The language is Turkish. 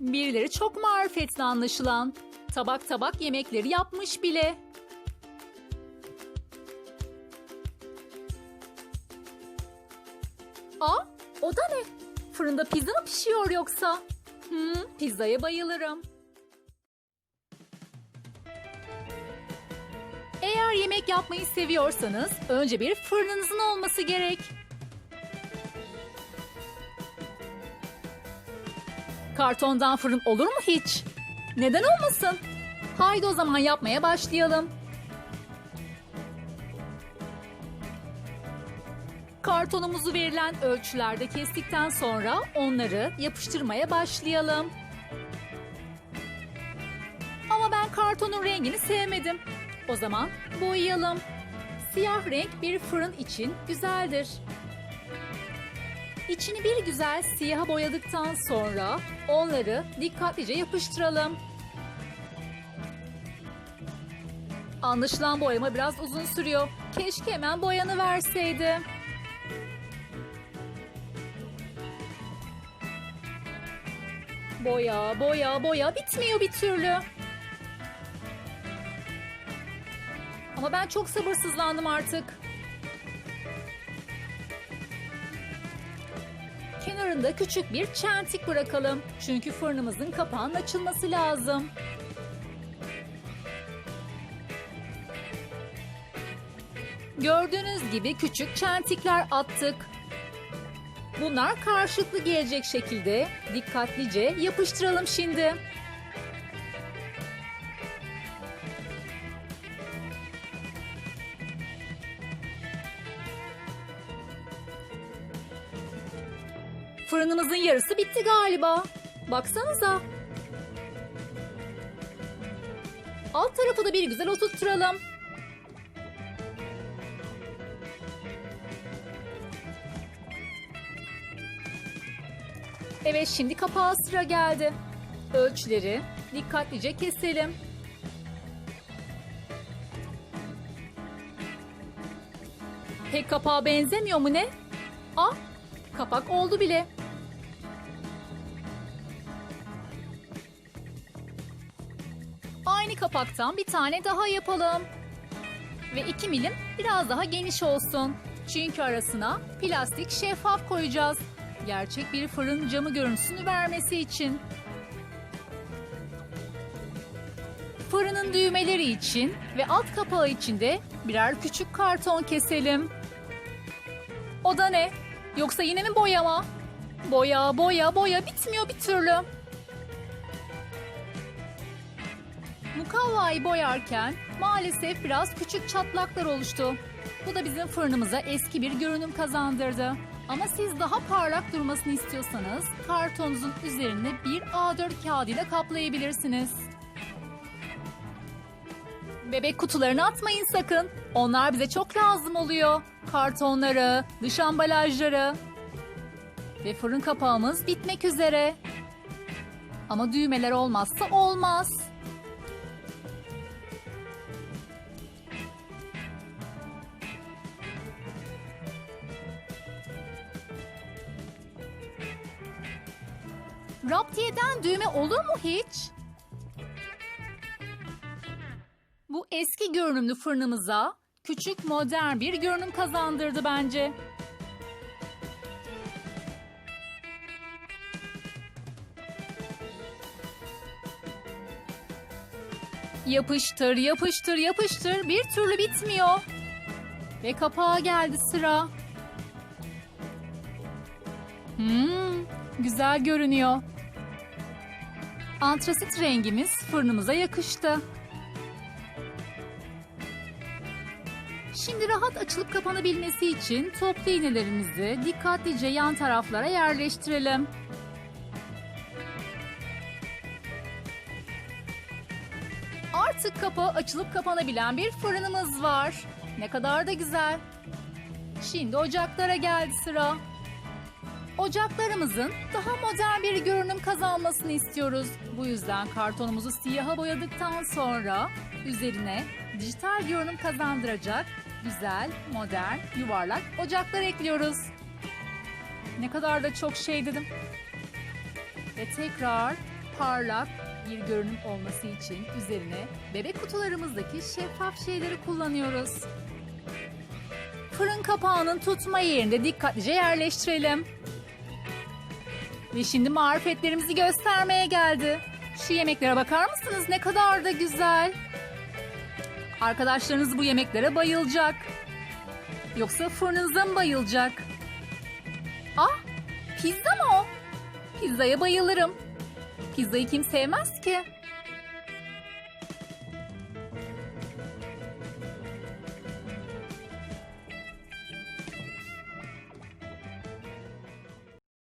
Birileri çok marifetli anlaşılan. Tabak tabak yemekleri yapmış bile. Aa, o da ne? Fırında pizza mı pişiyor yoksa? Hmm, pizzaya bayılırım. Eğer yemek yapmayı seviyorsanız önce bir fırınınızın olması gerek. Kartondan fırın olur mu hiç? Neden olmasın? Haydi o zaman yapmaya başlayalım. Kartonumuzu verilen ölçülerde kestikten sonra onları yapıştırmaya başlayalım. Ama ben kartonun rengini sevmedim. O zaman boyayalım. Siyah renk bir fırın için güzeldir. İçini bir güzel siyaha boyadıktan sonra onları dikkatlice yapıştıralım. Anlaşılan boyama biraz uzun sürüyor. Keşke hemen boyanı verseydi. Boya, boya, boya bitmiyor bir türlü. Ama ben çok sabırsızlandım artık. Kenarında küçük bir çentik bırakalım. Çünkü fırınımızın kapağının açılması lazım. Gördüğünüz gibi küçük çentikler attık. Bunlar karşılıklı gelecek şekilde dikkatlice yapıştıralım şimdi. Fırınımızın yarısı bitti galiba. Baksanıza. Alt tarafı da bir güzel oturtturalım. Evet şimdi kapağı sıra geldi. Ölçüleri dikkatlice keselim. Pek kapağa benzemiyor mu ne? Ah kapak oldu bile. Aynı kapaktan bir tane daha yapalım. Ve 2 milim biraz daha geniş olsun. Çünkü arasına plastik şeffaf koyacağız. Gerçek bir fırın camı görüntüsünü vermesi için. Fırının düğmeleri için ve alt kapağı için de birer küçük karton keselim. O da ne? Yoksa yine mi boyama? Boya, boya, boya bitmiyor bir türlü. Mukavvayı boyarken maalesef biraz küçük çatlaklar oluştu. Bu da bizim fırınımıza eski bir görünüm kazandırdı. Ama siz daha parlak durmasını istiyorsanız kartonunuzun üzerine bir A4 kağıdıyla kaplayabilirsiniz. Bebek kutularını atmayın sakın. Onlar bize çok lazım oluyor. Kartonları, dış ambalajları. Ve fırın kapağımız bitmek üzere. Ama düğmeler olmazsa olmaz. Raptiyeden düğme olur mu hiç? Bu eski görünümlü fırınımıza küçük modern bir görünüm kazandırdı bence. Yapıştır, yapıştır, yapıştır. Bir türlü bitmiyor. Ve kapağa geldi sıra. Hmm, güzel görünüyor. Antrasit rengimiz fırınımıza yakıştı. Şimdi rahat açılıp kapanabilmesi için toplu iğnelerimizi dikkatlice yan taraflara yerleştirelim. Artık kapağı açılıp kapanabilen bir fırınımız var. Ne kadar da güzel. Şimdi ocaklara geldi sıra. Ocaklarımızın daha modern bir görünüm kazanmasını istiyoruz. Bu yüzden kartonumuzu siyaha boyadıktan sonra üzerine dijital görünüm kazandıracak güzel, modern, yuvarlak ocaklar ekliyoruz. Ne kadar da çok şey dedim. Ve tekrar parlak bir görünüm olması için üzerine bebek kutularımızdaki şeffaf şeyleri kullanıyoruz. Fırın kapağının tutma yerinde dikkatlice yerleştirelim. Ve şimdi marifetlerimizi göstermeye geldi. Şu yemeklere bakar mısınız? Ne kadar da güzel. Arkadaşlarınız bu yemeklere bayılacak. Yoksa fırınınıza mı bayılacak? Ah, pizza mı o? Pizzaya bayılırım. Pizzayı kim sevmez ki?